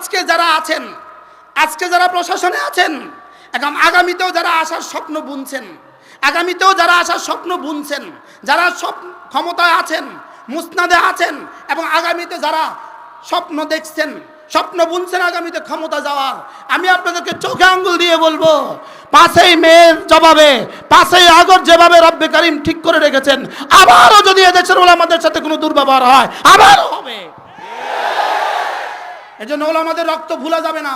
আজকে যারা আছেন, আজকে যারা প্রশাসনে আছেন এখন আগামীতেও যারা আসার স্বপ্ন বুনছেন, আগামীতেও যারা আসার স্বপ্ন বুনছেন, যারা সব ক্ষমতায় আছেন, মুসনাদে আছেন, এবং আগামীতে যারা স্বপ্ন দেখছেন, স্বপ্ন বুনছেন আগামীতে ক্ষমতা যাওয়ার, আমি আপনাদেরকে চোখে আঙ্গুল দিয়ে বলব, পাশেই মেয়ের জবাবে, পাশেই আগর যেভাবে রব্বে কারিম ঠিক করে রেখেছেন, আবারও যদি এদেশের ওলামাদের সাথে কোনো দুর্ব্যবহার হয়, আবারও হবে। এজন্য ওলামাদের রক্ত ভুলা যাবে না।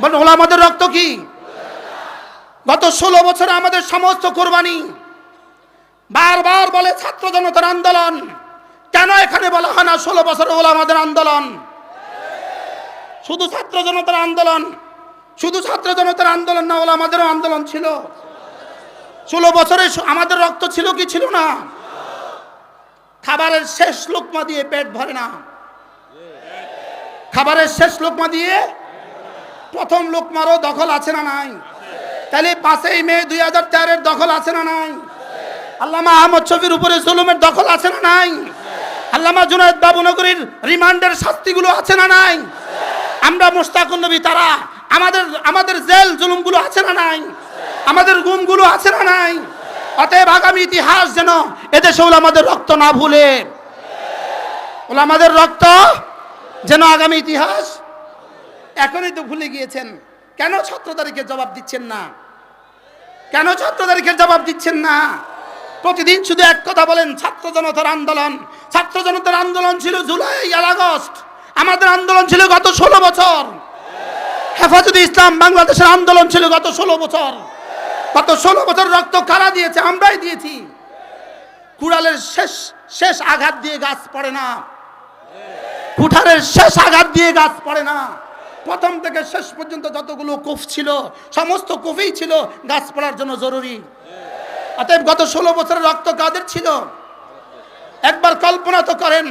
বলেন ওলামাদের রক্ত কি? গত ষোলো বছরে আমাদের সমস্ত কোরবানি। বারবার বলে ছাত্র জনতার আন্দোলন। কেন এখানে বলা হয় না ষোলো বছরে ওলামাদের আন্দোলন? শুধু ছাত্র জনতার আন্দোলন। শুধু ছাত্র জনতার আন্দোলন না ওলামাদেরও আন্দোলন ছিল। ষোলো বছরে আমাদের রক্ত ছিল কি ছিল না? খাবারের শেষ লোকমা দিয়ে পেট ভরে না। খাবারের শেষ লোকমা দিয়ে প্রথম লোকমারও দখল আছে না নাই? তাহলে পাঁচই মে দুই হাজার চারের দখল আছে না নাই? আল্লামা আহমদ শফির উপরে জুলুমের দখল আছে না নাই? আল্লামা জুনায়দ বাবুনগরীর রিমান্ডের শাস্তিগুলো আছে না নাই? আমরা মোস্তাকুন নবী, তারা আমাদের আমাদের জেল জুলুমগুলো আছে না নাই? আমাদের গুমগুলো আছে না নাই? অতএব আগামী ইতিহাস যেন এদেশে আমাদের রক্ত না ভুলে। আমাদের রক্ত যেন আগামী ইতিহাস এখনই তো ভুলে গিয়েছেন। কেন ছাত্র তারিখের জবাব দিচ্ছেন না? কেন ছাত্র তারিখের জবাব দিচ্ছেন না? প্রতিদিন শুধু এক কথা বলেন, ছাত্র জনতার আন্দোলন। ছাত্র জনতার আন্দোলন ছিল জুলাই আর আগস্ট। আমাদের আন্দোলন ছিল গত ষোলো বছর। হেফাজতে ইসলাম বাংলাদেশের আন্দোলন ছিল গত ষোলো বছর। গত ষোলো বছর রক্ত কারা দিয়েছে? আমরাই দিয়েছি। কুড়ালের শেষ শেষ আঘাত দিয়ে গাছ পড়ে না। কুঠারের শেষ আঘাত দিয়ে গাছ পড়ে না। প্রথম থেকে শেষ পর্যন্ত যতগুলো কুফ ছিল, সমস্ত কুফেই ছিল গাছ পড়ার জন্য জরুরি। অতএব গত ষোলো বছরের রক্ত কাদের ছিল? একবার কল্পনা তো করেন,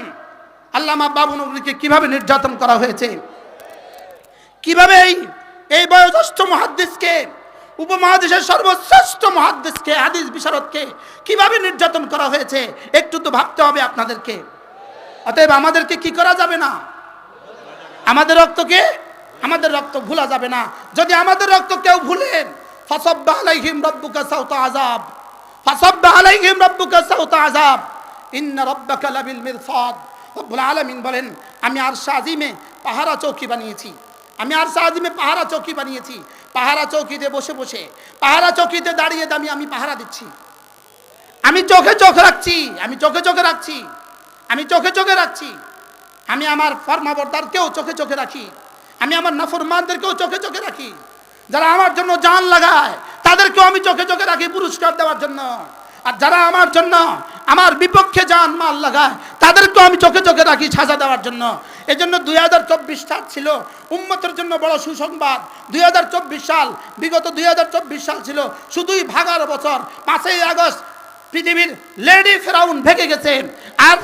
আল্লামা বাবু নবীকে কীভাবে নির্যাতন করা হয়েছে? কীভাবে এই এই বয়োজ্যেষ্ঠ মহাদ্দেশকে উপমহাদেশের সর্বশ্রেষ্ঠ মহাদ্দেশকে হাদিস বিশারদকে কীভাবে নির্যাতন করা হয়েছে? একটু তো ভাবতে হবে আপনাদেরকে। অতএব আমাদেরকে কি করা যাবে না? আমাদের রক্তকে, আমাদের রক্ত ভুলা যাবে না। যদি আমাদের রক্ত কেউ ভুলেন ফসব্বা আলাইহিম রব্বুকা সাউতা আযাব। ফসব্বা আলাইহিম রব্বুকা সাউতা আযাব। ইন্না রাব্বাকা লাবিল মিরসাদ। রব্বুল আলামিন বলেন, আমি আর আজিমে পাহারা চৌকি বানিয়েছি। আমি আর আজিমে পাহারা চৌকি বানিয়েছি। পাহারা চৌকিতে বসে বসে, পাহারা চৌকিতে দাঁড়িয়ে দামি আমি পাহারা দিচ্ছি। আমি চোখে চোখ রাখছি, আমি চোখে চোখে রাখছি। আমি চোখে চোখে রাখছি। আমি আমার ফর্মাবরদারকেও চোখে চোখে রাখি। আমি আমার নাফরমানদেরকেও চোখে চোখে রাখি। যারা আমার জন্য জান লাগায়, তাদেরকেও আমি চোখে চোখে রাখি পুরস্কার দেওয়ার জন্য। আর যারা আমার জন্য, আমার বিপক্ষে জান মাল লাগায়, তাদেরকেও আমি চোখে চোখে রাখি সাজা দেওয়ার জন্য। এই জন্য দুই হাজার চব্বিশ সাল ছিল উম্মতের জন্য বড় সুসংবাদ। দুই হাজার চব্বিশ সাল, বিগত দুই হাজার চব্বিশ সাল ছিল শুধুই ভাগার বছর। পাঁচই আগস্ট পৃথিবীর লেডি ফেরাউন ভেঙে গেছে। আর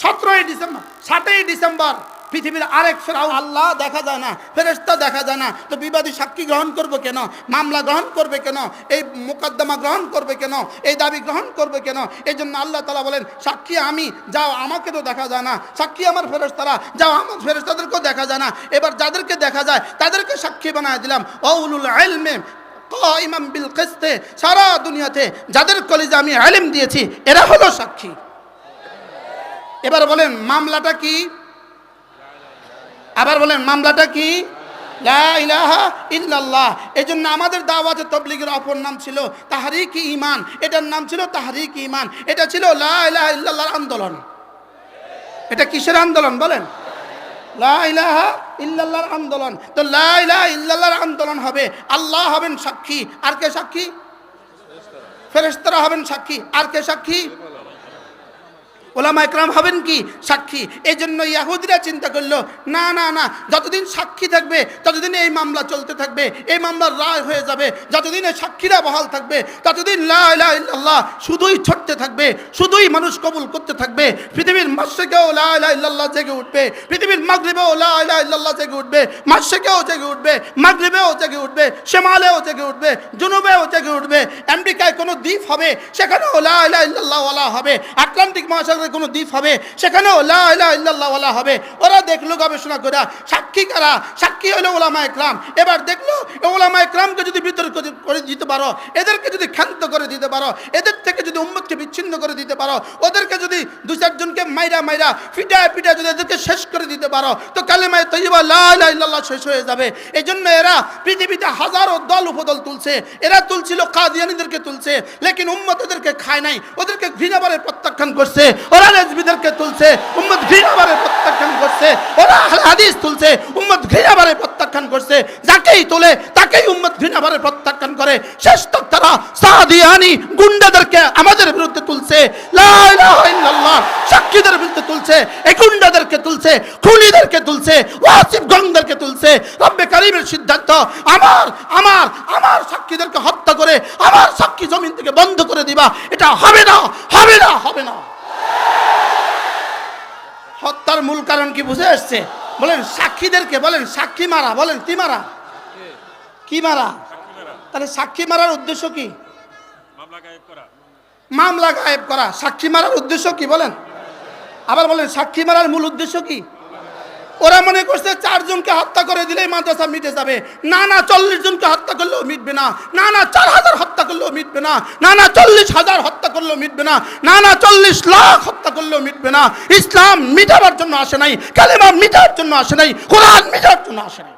সতেরোই ডিসেম্বর সাতই ডিসেম্বর, পৃথিবীর আরেক ফেরাউন। আল্লাহ দেখা যায় না ফেরেস্তা দেখা যায় না, তো বিবাদী সাক্ষী গ্রহণ করবে কেন? মামলা গ্রহণ করবে কেন? এই মোকদ্দমা গ্রহণ করবে কেন? এই দাবি গ্রহণ করবে কেন? এই জন্য আল্লাহ তালা বলেন, সাক্ষী আমি, যাও আমাকে তো দেখা যায় না। সাক্ষী আমার ফেরেস্তারা যাও আমার ফেরেস্তাদেরকেও দেখা যায় না। এবার যাদেরকে দেখা যায়, তাদেরকে সাক্ষী বানায় দিলাম। অউলুল আলমে ইমাম বিল কিস্তে, সারা দুনিয়াতে যাদের কলেজে আমি আলিম দিয়েছি, এরা হলো সাক্ষী। এবার বলেন, মামলাটা কি? আবার বলেন, মামলাটা কি? ইল্লাল্লাহ। এই জন্য আমাদের দাওয়াতে তবলিগের অপর নাম ছিল তাহারিক ইমান এটার নাম ছিল তাহারিক ইমান এটা ছিল লা ইলাহা ইল্লাল্লাহর আন্দোলন। এটা কিসের আন্দোলন বলেন? লা ইলাহা ইল্লাল্লাহর আন্দোলন। তো লা ইলাহা ইল্লাল্লাহর আন্দোলন হবে। আল্লাহ হবেন সাক্ষী। আর কে সাক্ষী? ফেরেশতারা হবেন সাক্ষী। আর কে সাক্ষী? ওলামা একরাম হবেন কি? সাক্ষী। এই জন্য ইয়াহুদিরা চিন্তা করল, না না না, যতদিন সাক্ষী থাকবে, ততদিন এই মামলা চলতে থাকবে, এই মামলার রায় হয়ে যাবে, যতদিন এই সাক্ষীরা বহাল থাকবে, ততদিন লা ইলাহা ইল্লাল্লাহ শুধুই ছড়তে থাকবে, শুধুই মানুষ কবুল করতে থাকবে, পৃথিবীর মাসেকেও লা ইলাহা ইল্লাল্লাহ জেগে উঠবে, পৃথিবীর মাগরিবেও লা ইলাহা ইল্লাল্লাহ জেগে উঠবে মাসেকেও জেগে উঠবে, মাগরিবেও জেগে উঠবে, শেমালেও জেগে উঠবে, জুনুবেও জেগে উঠবে, আমেরিকায় কোনো দ্বীপ হবে, সেখানেও লা ইলাহা ইল্লাল্লাহ ওয়ালা হবে, আটলান্টিক মহাসাগর সাগরে কোনো দ্বীপ হবে, সেখানেও লা ইলাহা ইল্লাল্লাহ ওয়ালা হবে। ওরা দেখল গবেষণা করে, সাক্ষী কারা? সাক্ষী হলো ওলামা একরাম। এবার দেখল ওলামা একরামকে যদি বিতর্ক করে দিতে পারো, এদেরকে যদি ক্ষান্ত করে দিতে পারো, এদের থেকে যদি উম্মতকে বিচ্ছিন্ন করে দিতে পারো, ওদেরকে যদি দু চারজনকে মাইরা মাইরা, ফিটায় পিটায় যদি এদেরকে শেষ করে দিতে পারো, তো কালেমায় তৈবা লা ইলাহা ইল্লাল্লাহ শেষ হয়ে যাবে। এই জন্য এরা পৃথিবীতে হাজারো দল উপদল তুলছে। এরা তুলছিল কাদিয়ানিদেরকে তুলছে, লেকিন উম্মত ওদেরকে খায় নাই, ওদেরকে ঘৃণাবারে প্রত্যাখ্যান করছে। ওরা রেজবিদেরকে তুলছে, উম্মত ঘৃণাবারে প্রত্যাখ্যান করছে, ওরা হাদিস তুলছে, উম্মত ঘৃণাবারে প্রত্যাখ্যান করছে, যাকেই তোলে তাকেই উম্মত ঘৃণাবারে প্রত্যাখ্যান করে। শেষ তক তারা সাদিয়ানি গুন্ডাদেরকে আমাদের বিরুদ্ধে তুলছে সাক্ষীদের বিরুদ্ধে তুলছে, এই গুন্ডাদেরকে তুলছে, খুনিদেরকে তুলছে, ওয়াসিফ গঙ্গদেরকে তুলছে। রব্বে কারিমের সিদ্ধান্ত, আমার আমার আমার সাক্ষীদেরকে হত্যা করে, আমার সাক্ষী জমিন থেকে বন্ধ করে দিবা, এটা হবে না হবে না হবে না। হত্যার মূল কারণ কি বুঝে এসছে বলেন সাক্ষীদেরকে বলেন সাক্ষী মারা বলেন কি মারা? কি মারা? তাহলে সাক্ষী মারার উদ্দেশ্য কি? মামলা গায়েব করা। মামলা গায়েব করা। সাক্ষী মারার উদ্দেশ্য কি বলেন? আবার বলেন সাক্ষী মারার মূল উদ্দেশ্য কি? ওরা মনে করছে চারজনকে হত্যা করে দিলেই মাদ্রাসা মিটে যাবে। না না চল্লিশ জনকে হত্যা করলেও মিটবে না। না না চার হাজার হত্যা করলেও মিটবে না। না না চল্লিশ হাজার হত্যা করলেও মিটবে না। না না চল্লিশ লাখ হত্যা করলেও মিটবে না। ইসলাম মিটাবার জন্য আসে নাই, কালেমা মিটার জন্য আসে নাই, কোরআন মিটার জন্য আসে নাই।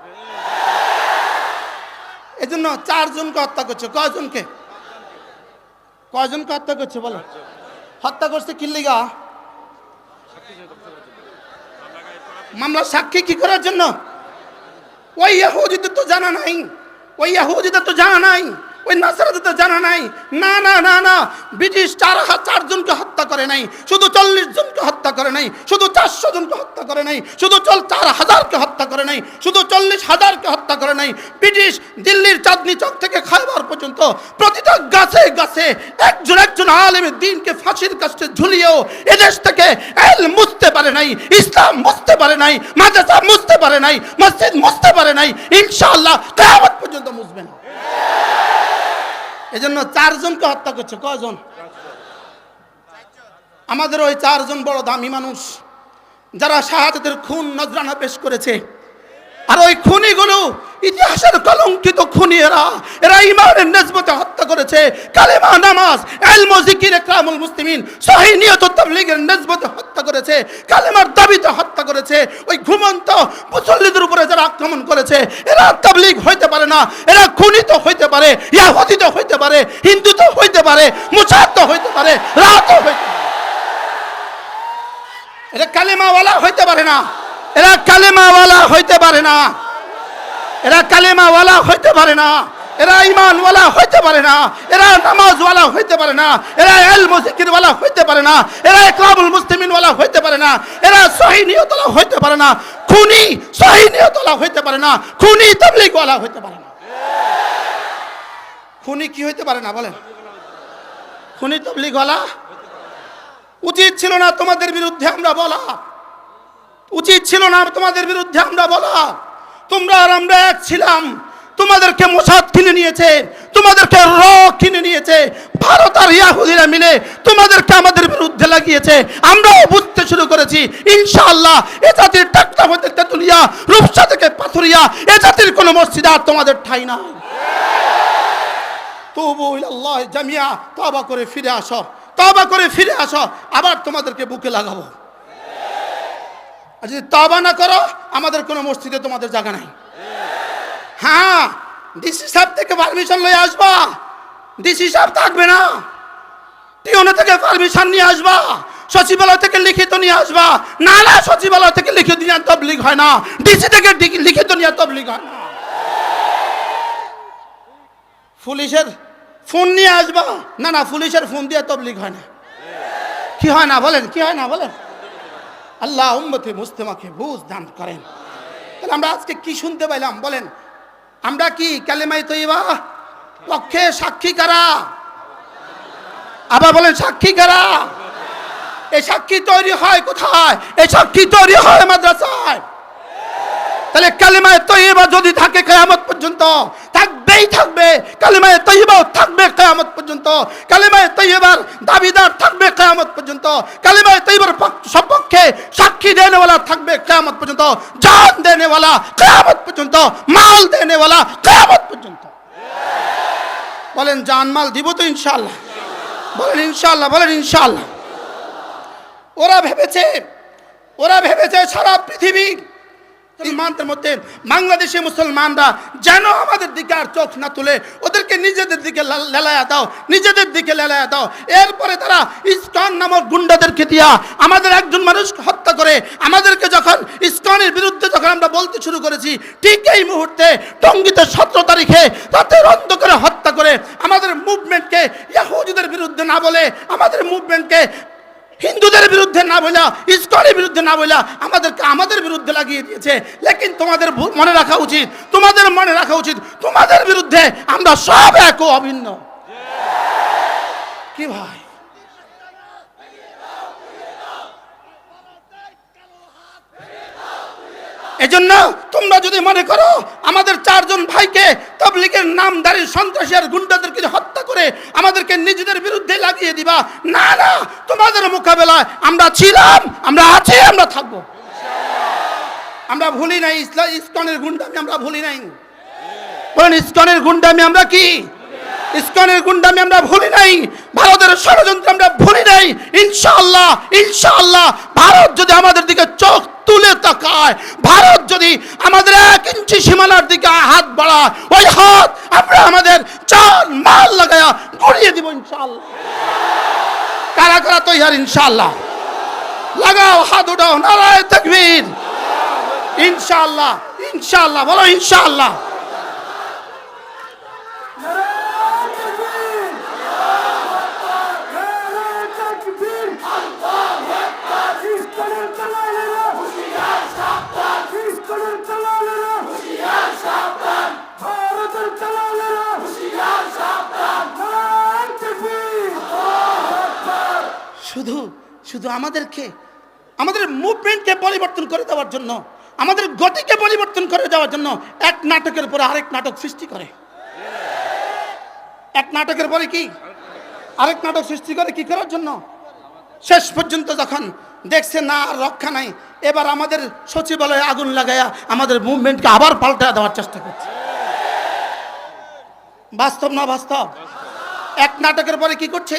এজন্য চারজনকে হত্যা করছে। কয়জনকে? কয়জনকে হত্যা করছে বলো? হত্যা করছে কিল্লিগা মামলা সাক্ষী কি করার জন্য? ওই ইয়াহুদিদের তো জানা নাই। ওই ইয়াহুদিদের তো জানা নাই। ওই নাসারাদের তো জানা নাই। না না না না। ব্রিটিশ চার হাজার চারজনকে হত্যা করে নাই। শুধু চল্লিশ জনকে হত্যা করে নাই, শুধু চারশো জনকে হত্যা করে নাই, শুধু চল চার হাজারকে হত্যা করে নাই, শুধু চল্লিশ হাজারকে হত্যা করে নাই, ব্রিটিশ দিল্লির চাঁদনি চক থেকে খাইবার পর্যন্ত প্রতিটা গাছে গাছে একজন একজন আলেমের দিনকে ফাঁসির কাছে ঝুলিয়েও এদেশ থেকে এল মুছতে পারে নাই, ইসলাম মুছতে পারে নাই, মাদ্রাসা মুছতে পারে নাই, মসজিদ মুছতে পারে নাই, ইনশাআল্লাহ কেয়ামত পর্যন্ত মুছবে না। এজন্য চারজনকে হত্যা করছে, কয়জন? আমাদের ওই চারজন বড় দামি মানুষ, যারা শাহাদাতের খুন নজরানা পেশ করেছে। আর ওই খুনিগুলো ইতিহাসের কলঙ্কিত খুনি এরা এরা ইমানের নেসবতে হত্যা করেছে। কালেমা নামাজ, এলম জিকির একরামুল মুসলিমিন, সহি নিয়ত তাবলীগের নেসবতে হত্যা করেছে। কালেমার দাবিতে হত্যা করেছে। ওই ঘুমন্ত মুসল্লিদের উপরে যারা আক্রমণ করেছে, এরা তাবলীগ হইতে পারে না। এরা খুনি তো হইতে পারে, ইয়াহুদি তো হইতে পারে, হিন্দু তো হইতে পারে, মুসাদ তো হইতে পারে রাতও হইতে পারে। এরা কালেমাওয়ালা হইতে পারে না এরা কালেমাওয়ালা হইতে পারে না এরা কালেমাওয়ালা হইতে পারে না এরা ইমানওয়ালা হইতে পারে না এরা নামাজওয়ালা হইতে পারে না এরা এল মুজিকিরওয়ালা হইতে পারে না এরা ইকরামুল মুসলিমিনওয়ালা হইতে পারে না এরা সহি নিয়তওয়ালা হইতে পারে না খুনি সহি নিয়তওয়ালা হইতে পারে না খুনি তাবলীগওয়ালা হইতে পারে না খুনি কি হইতে পারে না বলেন খুনি তাবলীগওয়ালা উচিত ছিল না তোমাদের বিরুদ্ধে আমরা বলা। উচিত ছিল না তোমাদের বিরুদ্ধে আমরা বলা। তোমরা আর আমরা এক ছিলাম। তোমাদেরকে মোসাদ কিনে নিয়েছে। তোমাদেরকে র কিনে নিয়েছে। ভারত আর ইয়াহুদিরা মিলে তোমাদেরকে আমাদের বিরুদ্ধে লাগিয়েছে। আমরাও বুঝতে শুরু করেছি ইনশাআল্লাহ এ জাতির টাকটা হতে তেতুলিয়া রূপসা থেকে পাথুরিয়া এ জাতির কোনো মসজিদ আর তোমাদের ঠাই নাই। তবু আল্লাহ জামিয়া তবা করে ফিরে আসো। তবা করে ফিরে আসো, আবার তোমাদেরকে বুকে লাগাবো। আর যদি তবা না করো, আমাদের কোনো মসজিদে তোমাদের জায়গা নাই। হ্যাঁ ডিসি সাহেব থেকে পারমিশন লয়ে আসবা। ডিসি সাহেব থাকবে না। টিওনে থেকে পারমিশন নিয়ে আসবা। সচিবালয় থেকে লিখিত নিয়ে আসবা। না না সচিবালয় থেকে লিখিত নিয়ে তবলিগ হয় না। ডিসি থেকে লিখিত নিয়ে তবলিগ হয় না। পুলিশের ফোন নিয়ে আসবা? না না, পুলিশের ফোন দিয়ে তবলিগ হয় না। কি হয় না বলেন, কি হয় না বলেন? আল্লাহ উম্মতে মুস্তেমাকে বুঝ দান করেন। তাহলে আমরা আজকে কি শুনতে পাইলাম? বলেন, আমরা কি কালেমাই তৈবা পক্ষে সাক্ষী কারা? আবার বলেন, সাক্ষী কারা? এই সাক্ষী তৈরি হয় কোথায়? এই সাক্ষী তৈরি হয় মাদ্রাসায়। তাহলে কালেমায় তৈবা যদি থাকে কেয়ামত পর্যন্ত, থাকবেই থাকবে। কালিমায়ে তৈবাও থাকবে কেয়ামত পর্যন্ত। কালিমায়ে তৈবার দাবিদার থাকবে কেয়ামত পর্যন্ত। কালিমায়ে তৈবার সপক্ষে সাক্ষী দেনেওয়ালা থাকবে কেয়ামত পর্যন্ত। জান দেনেওয়ালা কেয়ামত পর্যন্ত। মাল দেনেওয়ালা কেয়ামত পর্যন্ত। বলেন, জান মাল দিব তো ইনশাল্লাহ বলেন ইনশাল্লাহ বলেন ইনশাল্লাহ ওরা ভেবেছে ওরা ভেবেছে সারা পৃথিবীর মুসলমানদের মধ্যে বাংলাদেশে মুসলমানরা যেন আমাদের দিকে আর চোখ না তুলে, ওদেরকে নিজেদের দিকে লেলায়া দাও, নিজেদের দিকে লেলায়া দাও। এরপরে তারা ইস্কন নামক গুন্ডাদেরকে দিয়া আমাদের একজন মানুষ হত্যা করে, আমাদেরকে যখন ইস্কনের বিরুদ্ধে যখন আমরা বলতে শুরু করেছি, ঠিক এই মুহূর্তে টঙ্গিতে সতেরো তারিখে রাতের অন্ধকারে হত্যা করে আমাদের মুভমেন্টকে ইয়াহুদিদের বিরুদ্ধে না বলে, আমাদের মুভমেন্টকে হিন্দুদের বিরুদ্ধে না বলা, ইস্কনের বিরুদ্ধে না বলা আমাদেরকে আমাদের বিরুদ্ধে লাগিয়ে দিয়েছে। লেকিন তোমাদের মনে রাখা উচিত, তোমাদের মনে রাখা উচিত, তোমাদের বিরুদ্ধে আমরা সব এক অভিন্ন। কি ভাই? এজন্য তোমরা যদি মনে করো আমাদের চারজন ভাইকে তবলিগের নামদারি সন্ত্রাসী আর গুন্ডাদেরকে হত্যা করে আমাদেরকে নিজেদের বিরুদ্ধে লাগিয়ে দিবা, না না, তোমাদের মোকাবেলায় আমরা ছিলাম, আমরা আছি, আমরা থাকব। আমরা ভুলি নাই ইসলাম ইস্কনের গুন্ডামি আমরা ভুলি নাই। বলেন, ইস্কনের গুন্ডামি আমরা কি? ইস্কনের গুন্ডামি আমরা ভুলি নাই, ভারতের ষড়যন্ত্র আমরা ভুলি নাই। ইনশাআল্লাহ ইনশাআল্লাহ, ভারত যদি আমাদের দিকে চোখ তুলে তাকায়, ভারত যদি আমাদের এক ইঞ্চি সীমানার দিকে হাত বাড়ায়, ওই হাত আমরা আমাদের চাল, মাল লাগায়া গড়িয়ে দিব ইনশাআল্লাহ। কারা কারা তৈয়ার ইনশাআল্লাহ? লাগাও, হাত উঠাও, নারায় তাকবীর। ইনশাআল্লাহ ইনশাআল্লাহ, বলো ইনশাআল্লাহ। শুধু আমাদেরকে, আমাদের মুভমেন্টকে পরিবর্তন করে দেওয়ার জন্য, আমাদের গতিকে পরিবর্তন করে দেওয়ার জন্য এক নাটকের পরে আরেক নাটক সৃষ্টি করে। এক নাটকের পরে কি? আরেক নাটক সৃষ্টি করে কি করার জন্য? শেষ পর্যন্ত যখন দেখছে, না, আর রক্ষা নাই। এবার আমাদের সচিবালয়ে আগুন লাগায়া আমাদের মুভমেন্টকে আবার পাল্টা দেওয়ার চেষ্টা করছে। বাস্তব না বাস্তব? এক নাটকের পরে কি করছে?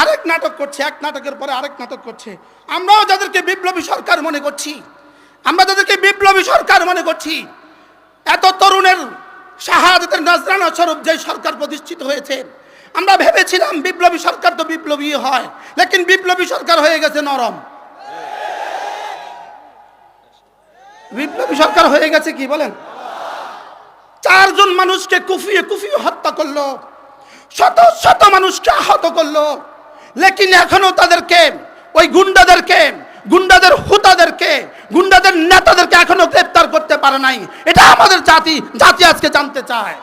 আরেক নাটক করছে, এক নাটকের পরে আরেক নাটক করছে। আমরাও যাদেরকে বিপ্লবী সরকার মনে করছি, আমরা যাদেরকে বিপ্লবী সরকার মনে করছি, এত তরুণের শাহাদাতের নজরানা স্বরূপ যে সরকার প্রতিষ্ঠিত হয়েছে, আমরা ভেবেছিলাম বিপ্লবী সরকার তো বিপ্লবী হয়, লেকিন বিপ্লবী সরকার হয়ে গেছে নরম। বিপ্লবী সরকার হয়ে গেছে কি বলেন? চারজন মানুষকে কুফিয়ে কুফিয়ে হত্যা করল, শত শত মানুষকে আহত করল লেকিন এখনও তাদেরকে, ওই গুন্ডাদেরকে, গুন্ডাদের হুতাদেরকে, গুন্ডাদের নেতাদেরকে এখনও গ্রেপ্তার করতে পারে নাই। এটা আমাদের জাতি জাতি আজকে জানতে চায়।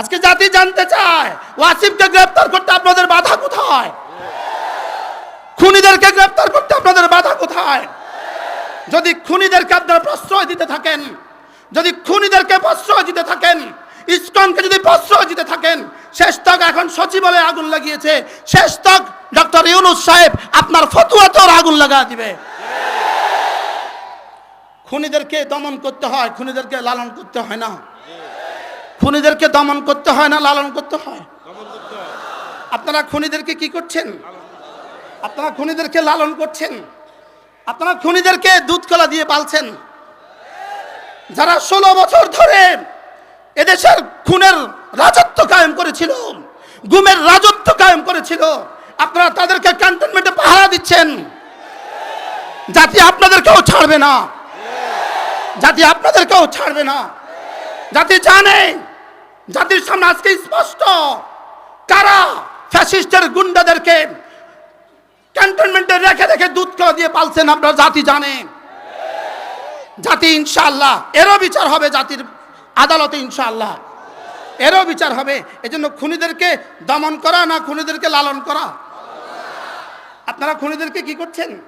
আজকে জাতি জানতে চায়, ওয়াসিফকে গ্রেপ্তার করতে আপনাদের বাধা কোথায়? খুনিদেরকে গ্রেপ্তার করতে আপনাদের বাধা কোথায়? যদি খুনিদেরকে আপনারা প্রশ্রয় দিতে থাকেন, যদি খুনিদেরকে প্রশ্রয় দিতে থাকেন ইসকনকে যদি প্রশ্রয় দিতে থাকেন, শেষ তক এখন সচিবালয়ে আগুন লাগিয়েছে। শেষ তক ডক্টর ইউনুস সাহেব আপনার ফতুয়াতেও আগুন লাগা দিবে। খুনিদেরকে দমন করতে হয়, খুনিদেরকে লালন করতে হয় না। খুনিদেরকে দমন করতে হয় না, লালন করতে হয়। আপনারা খুনিদেরকে কি করছেন? আপনারা খুনিদেরকে লালন করছেন? আপনারা খুনিদেরকে দুধ কলা দিয়ে পালছেন? যারা ষোলো বছর ধরে এদেশের খুনের রাজত্ব কায়েম করেছিল, গুমের রাজত্ব কায়েম করেছিল। আপনারা তাদেরকে ক্যান্টনমেন্টে পাহারা দিচ্ছেন। জাতি আপনাদেরকেও ছাড়বে না। জাতি আপনাদেরকেও ছাড়বে না। জাতি জানে, জাতির সামনে আজকে স্পষ্ট, কারা ফ্যাসিস্টের গুন্ডাদেরকে ক্যান্টনমেন্টে রেখে রেখে দুধ কলা দিয়ে পালছেন, আপনার জাতি জানে। জাতি ইনশাল্লাহ এরও বিচার হবে জাতির আদালতে ইনশাআল্লাহ। এরও বিচার হবে। এজন্য খুনিদেরকে দমন করা না খুনিদেরকে লালন করা? আপনারা খুনিদেরকে কি করছেন?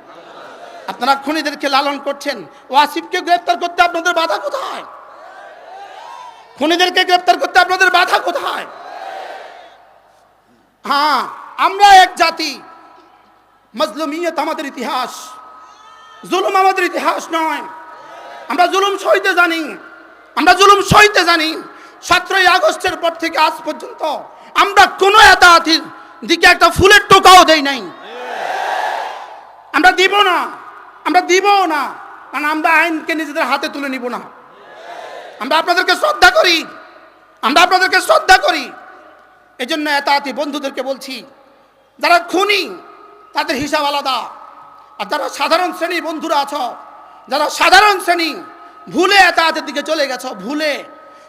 আপনারা খুনিদেরকে লালন করছেন। ওয়াসিফকে গ্রেফতার করতে আপনাদের বাধা কোথায়? খুনিদেরকে গ্রেপ্তার করতে আপনাদের বাধা কোথায়? হ্যাঁ আমরা এক জাতি। মজলুমিয়ত আমাদের ইতিহাস। জুলুম আমাদের ইতিহাস নয়। আমরা জুলুম সইতে জানি। আমরা জুলুম সইতে জানি। সতেরোই আগস্টের পর থেকে আজ পর্যন্ত আমরা কোনো এতাহাতির দিকে একটা ফুলের টোকাও দেই নাই। আমরা দিব না, আমরা দিব না, কারণ আমরা আইনকে নিজেদের হাতে তুলে নিব না। আমরা আপনাদেরকে শ্রদ্ধা করি, আমরা আপনাদেরকে শ্রদ্ধা করি। এই জন্য এতাহাতি বন্ধুদেরকে বলছি, যারা খুনি, তাদের হিসাব আলাদা। আর যারা সাধারণ শ্রেণি বন্ধুরা আছো, যারা সাধারণ শ্রেণি ভুলে এতাহাতের দিকে চলে গেছো, ভুলে।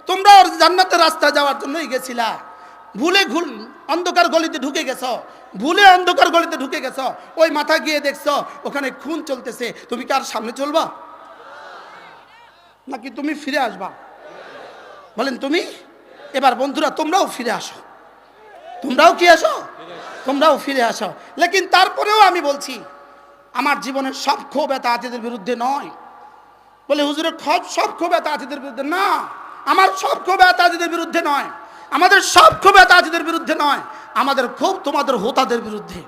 তোমরা ওর জান্নাতের রাস্তা যাওয়ার জন্যই গেছিলা। ভুলে ঘুল, অন্ধকার গলিতে ঢুকে গেছো। ভুলে অন্ধকার গলিতে ঢুকে গেছো। ওই মাথা গিয়ে দেখছ, ওখানে খুন চলতেছে। তুমি কি আর সামনে চলবা? নাকি তুমি ফিরে আসবা? বলেন, তুমি? এবার বন্ধুরা, তোমরাও ফিরে আসো। তোমরাও কি আসো? তোমরাও ফিরে আসো। লেকিন তারপরেও আমি বলছি, আমার জীবনের সব ক্ষোভ এত আতিদের বিরুদ্ধে নয়। বলে হুজুরের সব সব ক্ষোভ এত আতিদের বিরুদ্ধে না, আমার সব ক্ষোভ এত আতিদের বিরুদ্ধে নয়। আমাদের সব ক্ষোভ এত আতিদের বিরুদ্ধে নয়। আমাদের ক্ষোভ তোমাদের হোতাদের বিরুদ্ধে।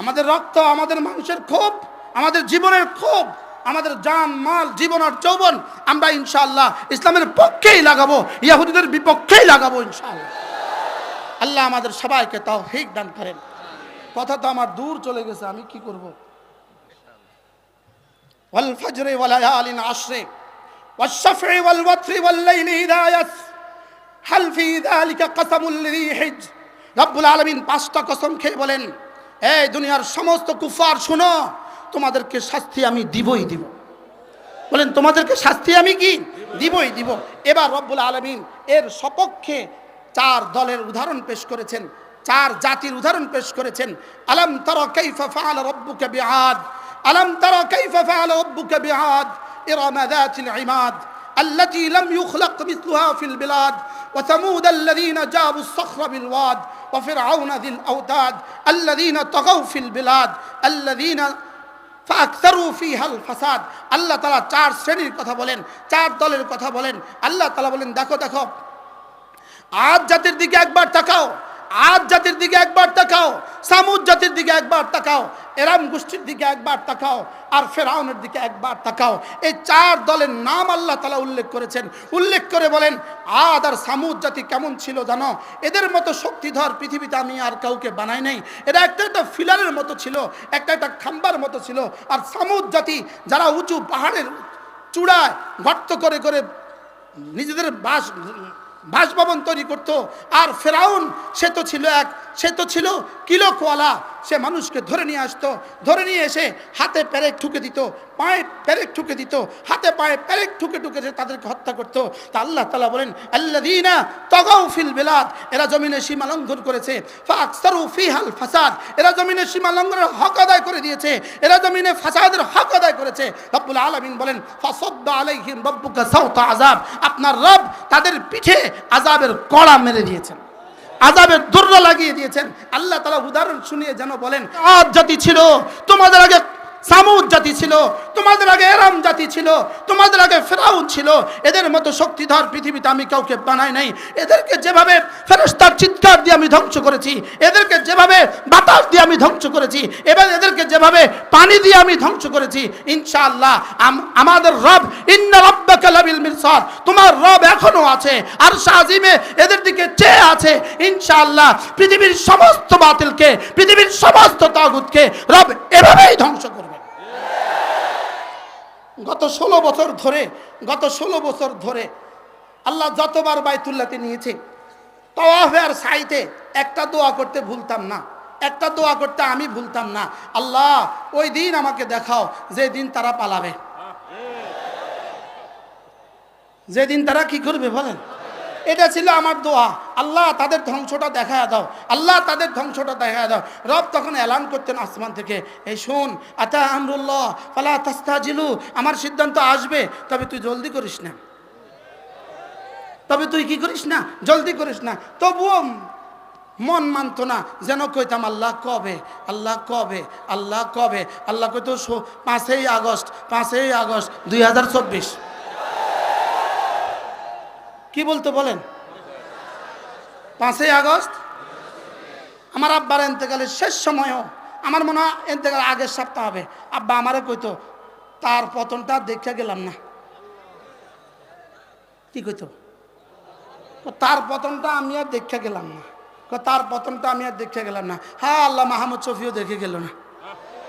আমাদের রক্ত আমাদের মানুষের ক্ষোভ, আমাদের জীবনের ক্ষোভ, আমাদের জান, মাল, জীবন আর যৌবন আমরা ইনশাআল্লাহ ইসলামের পক্ষেই লাগাবো, ইয়াহুদিদের বিপক্ষেই লাগাবো ইনশাআল্লাহ। আল্লাহ আমাদের সবাইকে তাও হেক দান করেন। কথা তো আমার দূর চলে গেছে, আমি কি করব? ওয়াল ফজরে ওয়ালায়ালিন আশরে والشفع والوتر والليل إذا يس هل في ذلك قسم لذي حج রব্বুল আলমিন পাঁচটা কসম খেয়ে বলেন এই দুনিয়ার সমস্ত কুফার শোনো তোমাদেরকে শাস্তি আমি দিবই দিব বলেন তোমাদেরকে শাস্তি আমি কি দিবই দিব এবার রব্বুল আলমিন এর সপক্ষে চার দলের উদাহরণ পেশ করেছেন চার জাতির উদাহরণ পেশ করেছেন আলম তর কাইফা ফাআল রব্বুকা বিআদ আলম তর কাইফা ফাআল রব্বুকা বিআদ ইরম যাতিল ইমাদ التي لم يخلق مثلها في البلاد وثمود الذين جابوا الصخر بالواد وفرعون ذي الأوتاد الذين طغوا في البلاد الذين ফাকসারু ফিহাল ফাসাদ আল্লাহ তাআলা চার শ্রেণীর কথা বলেন চার দলের কথা বলেন আল্লাহ তাআলা বলেন দেখো দেখো আজ জাতির দিকে একবার তাকাও আজ জাতির দিকে একবার তাকাও, সামুদ জাতির দিকে একবার তাকাও, এরাম গোষ্ঠীর দিকে একবার তাকাও, আর ফেরাউনের দিকে একবার তাকাও। এই চার দলের নাম আল্লাহ তালা উল্লেখ করেছেন। উল্লেখ করে বলেন, আদ আর সামুদ জাতি কেমন ছিল জানো? এদের মতো শক্তিধর পৃথিবীতে আমি আর কাউকে বানাই নাই। এরা একটা একটা ফিলারের মতো ছিল, একটা একটা খাম্বার মতো ছিল। আর সামুদ জাতি যারা উঁচু পাহাড়ের চূড়ায় গর্ত করে করে নিজেদের বাস বাসভবন তৈরি করত। আর ফেরাউন সে তো ছিল এক সে তো ছিল কিলোকওয়ালা। সে মানুষকে ধরে নিয়ে আসতো, ধরে নিয়ে এসে হাতে প্যারেক ঠুকে দিত, পায়ে প্যারেক ঠুকে দিত, হাতে পায়ে প্যারেক ঠুকে ঠুকে সে তাদেরকে হত্যা করতো। তা আল্লাহ তালা বলেন আল্লাদিনা তগাউ ফিল বিলাদ এরা জমিনে সীমা লঙ্ঘন করেছে। ফিহাল ফাসাদ, এরা জমিনে সীমা লঙ্ঘনের হক আদায় করে দিয়েছে। এরা জমিনে ফাসাদের হক আদায় করেছে। রব্বুল আলামিন বলেন, ফাসাদ্দা আলাইহিম রব্বুকা সাউতা আযাব আপনার রব তাদের পিঠে আযাবের কড়া মেরে দিয়েছেন। আজাবের দুর্রা লাগিয়ে দিয়েছেন। আল্লাহ তালা উদাহরণ শুনিয়ে যেন বলেন, আজ জাতি ছিল, তোমাদের আগে সামুদ জাতি ছিল, তোমাদের আগে এরাম জাতি ছিল, তোমাদের আগে ফেরাউন ছিল। এদের মতো শক্তিধর পৃথিবীতে আমি কাউকে বানাই নাই। এদেরকে যেভাবে ফেরস্তার চিৎকার দিয়ে আমি ধ্বংস করেছি, এদেরকে যেভাবে বাতাস দিয়ে আমি ধ্বংস করেছি, এবার এদেরকে যেভাবে পানি দিয়ে আমি ধ্বংস করেছি, ইনশাআল্লাহ আম- আমাদের রব ইন্না রব্বাকা তোমার রব এখনও আছে আর শাহিমে এদের দিকে চেয়ে আছে। ইনশাআল্লাহ পৃথিবীর সমস্ত বাতিলকে, পৃথিবীর সমস্ত তাগুতকে রব এভাবেই ধ্বংস করবে। গত ষোলো বছর ধরে, গত ষোলো বছর ধরে আল্লাহ যতবার বাইতুল্লাতে নিয়েছে, তওয়াফে আর সাইতে একটা দোয়া করতে ভুলতাম না, একটা দোয়া করতে আমি ভুলতাম না। আল্লাহ, ওই দিন আমাকে দেখাও যে দিন তারা পালাবে। যেদিন তারা কি করবে বলেন? এটা ছিল আমার দোয়া। আল্লাহ তাদের ধ্বংসটা দেখা দাও। আল্লাহ তাদের ধ্বংসটা দেখা দাও। রব তখন এলান করতেন আসমান থেকে। এই শোন, আতা আমরুল্লাহ, ফালা তাস্তাজিলু, আমার সিদ্ধান্ত আসবে, তবে তুই জলদি করিস না। তবে তুই কি করিস না? জলদি করিস না। তবুও মন মানতো না, যেন কইতাম, আল্লাহ কবে? আল্লাহ কবে? আল্লাহ কবে? আল্লাহ কইতো পাঁচই আগস্ট পাঁচই আগস্ট দুই হাজার চব্বিশ। কি বলতো বলেন? পাঁচই আগস্ট? আমার আব্বার এতেকালের শেষ সময়ও আমার মনে হয় এতেকাল আগের সপ্তাহ হবে। আব্বা আমারে কইতো, তার পতনটা দেখে গেলাম না। কি কইতো? তার পতনটা আমি আর দেখে গেলাম না। তার পতনটা আমি আর দেখে গেলাম না। হ্যাঁ আল্লাহ মাহমুদ শফিও দেখে গেল না।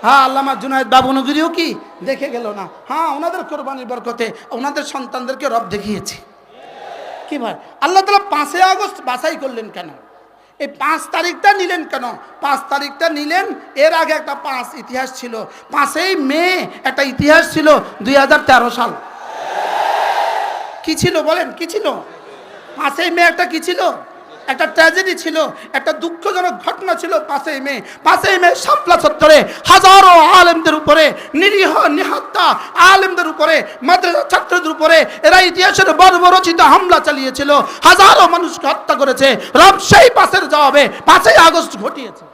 হ্যাঁ আল্লামা জুনায়দ বাবুনগরীও কি দেখে গেল না। হ্যাঁ ওনাদের কোরবানির বরকতে ওনাদের সন্তানদেরকে রব দেখিয়েছে। কি ভাই? আল্লাহ তালা পাঁচই আগস্ট বাছাই করলেন কেন? এই পাঁচ তারিখটা নিলেন কেন? পাঁচ তারিখটা নিলেন, এর আগে একটা পাঁচ ইতিহাস ছিল। পাঁচই মে একটা ইতিহাস ছিল দুই হাজার তেরো সাল। কি ছিল বলেন, কি ছিল? পাঁচই মে একটা কি ছিল? একটা ট্র্যাজেডি ছিল, একটা দুঃখজনক ঘটনা ছিল পাঁচই মে। পাঁচই মে সাপলা চত্বরে হাজারো আলেমদের উপরে, নিরীহ নিহত্যা আলেমদের উপরে, মাদ্রাসা ছাত্রদের উপরে এরা ইতিহাসের বর্বরচিত হামলা চালিয়েছিল। হাজারো মানুষকে হত্যা করেছে। রব সেই পাশের জবাবে পাঁচই আগস্ট ঘটিয়েছে।